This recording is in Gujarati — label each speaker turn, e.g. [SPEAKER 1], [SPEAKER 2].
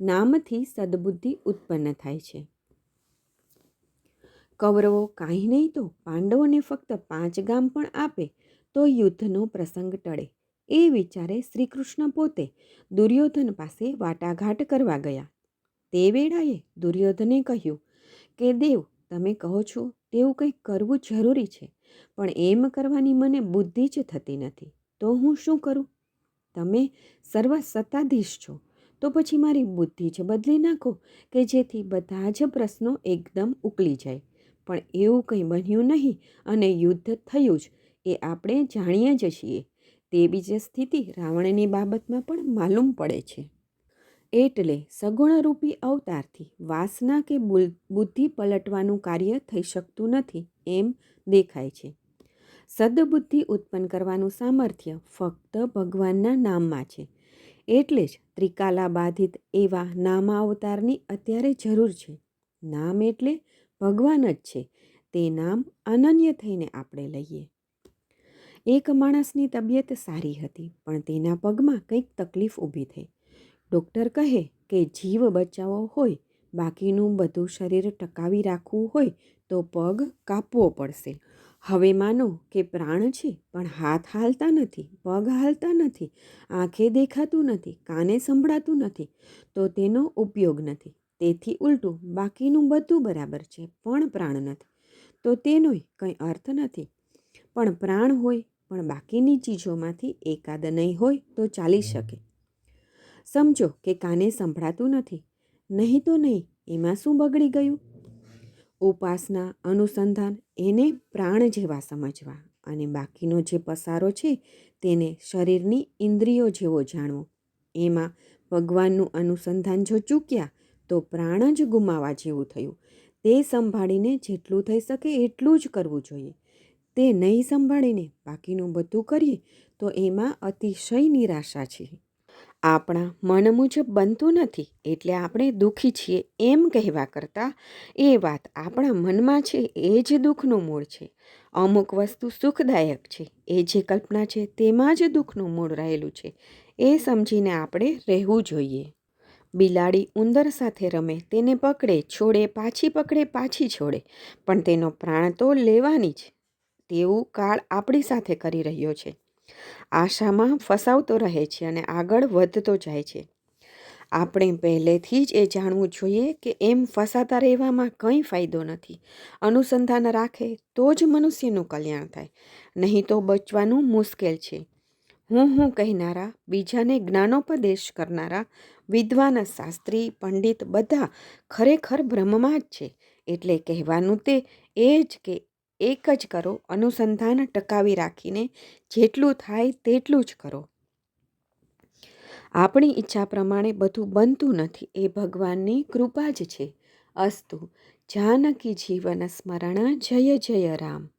[SPEAKER 1] નામથી સદબુદ્ધિ ઉત્પન્ન થાય છે. કૌરવો કાંઈ નહીં તો પાંડવોને ફક્ત પાંચ ગામ પણ આપે તો યુદ્ધનો પ્રસંગ ટળે એ વિચારે શ્રીકૃષ્ણ પોતે દુર્યોધન પાસે વાટાઘાટ કરવા ગયા. તે વેળાએ દુર્યોધને કહ્યું કે, દેવ, તમે કહો છો તેવું કંઈક કરવું જરૂરી છે, પણ એમ કરવાની મને બુદ્ધિ જ થતી નથી. તો હું શું કરું? તમે સર્વ સત્તાધીશ છો. તો પછી મારી બુદ્ધિ જ બદલી નાખો કે જેથી બધા જ પ્રશ્નો એકદમ ઉકલી જાય. પણ એવું કંઈ બન્યું નહીં અને યુદ્ધ થયું જ, એ આપણે જાણીએ જ છીએ. તે બીજી સ્થિતિ રાવણની બાબતમાં પણ માલુમ પડે છે. એટલે સગુણરૂપી અવતારથી વાસના કે બુદ્ધિ પલટવાનું કાર્ય થઈ શકતું નથી એમ દેખાય છે. સદબુદ્ધિ ઉત્પન્ન કરવાનું સામર્થ્ય ફક્ત ભગવાનના નામમાં છે. એટલે જ ત્રિકાલા બાધિત એવા નામા અવતારની અત્યારે જરૂર છે. નામ એટલે ભગવાન જ છે. તે નામ અનન્ય થઈને આપણે લઈએ. એક માણસની તબિયત સારી હતી, પણ તેના પગમાં કંઈક તકલીફ ઊભી થઈ. ડૉક્ટર કહે કે જીવ બચાવવો હોય, બાકીનું બધું શરીર ટકાવી રાખવું હોય, તો પગ કાપવો પડશે. હવે માનો કે પ્રાણ છે, પણ હાથ હાલતા નથી, પગ હાલતા નથી, આંખે દેખાતું નથી, કાને સંભળાતું નથી, તો તેનો ઉપયોગ નથી. તેથી ઉલટું, બાકીનું બધું બરાબર છે, પણ પ્રાણ નથી. તો તેનોય કંઈ અર્થ નથી. પણ પ્રાણ હોય, પણ બાકીની ચીજોમાંથી એકાદ નહીં હોય, તો ચાલી શકે. સમજો કે કાને સંભળાતું નથી. નહીં તો નહીં, એમાં શું બગડી ગયું? ઉપાસના, અનુસંધાન એને પ્રાણ જેવા સમજવા અને બાકીનો જે પસારો છે તેને શરીરની ઇન્દ્રિયો જેવો જાણવો. એમાં ભગવાનનું અનુસંધાન જો ચૂક્યા તો પ્રાણ જ ગુમાવા જેવું થયું. તે સંભાળીને જેટલું થઈ શકે એટલું જ કરવું જોઈએ. તે નહીં સંભાળીને બાકીનું બધું કરીએ તો એમાં અતિશય નિરાશા છે. આપણા મન મુજબ બનતું નથી એટલે આપણે દુઃખી છીએ એમ કહેવા કરતાં એ વાત આપણા મનમાં છે એ જ દુઃખનું મૂળ છે. અમુક વસ્તુ સુખદાયક છે, એ જે કલ્પના છે તેમાં જ દુઃખનું મૂળ રહેલું છે, એ સમજીને આપણે રહેવું જોઈએ. બિલાડી ઉંદર સાથે રમે તેને પકડે, છોડે, પાછી પકડે, પાછી છોડે, પણ તેનો પ્રાણ તો લેવાની જ. તેવું કાળ આપણી સાથે કરી રહ્યો છે. આશામાં ફસાવતો રહે છે અને આગળ વધતો જાય છે. આપણે પહેલેથી જ એ જાણવું જોઈએ કે એમ ફસાતા રહેવામાં કંઈ ફાયદો નથી. અનુસંધાન રાખે તો જ મનુષ્યનું કલ્યાણ થાય. નહીં તો બચવાનું મુશ્કેલ છે. હું હું કહેનારા, બીજાને જ્ઞાનોપદેશ કરનારા, વિદ્વાન, શાસ્ત્રી, પંડિત બધા ખરેખર બ્રહ્મમાં જ છે. એટલે કહેવાનું તે એ જ કે એક જ કરો, અનુસંધાન ટકાવી રાખીને જેટલું થાય તેટલું જ કરો. આપણી ઈચ્છા પ્રમાણે બધું બનતું નથી, એ ભગવાનની કૃપા જ છે. અસ્તુ, જાનકી જીવન સ્મરણ, જય જય રામ.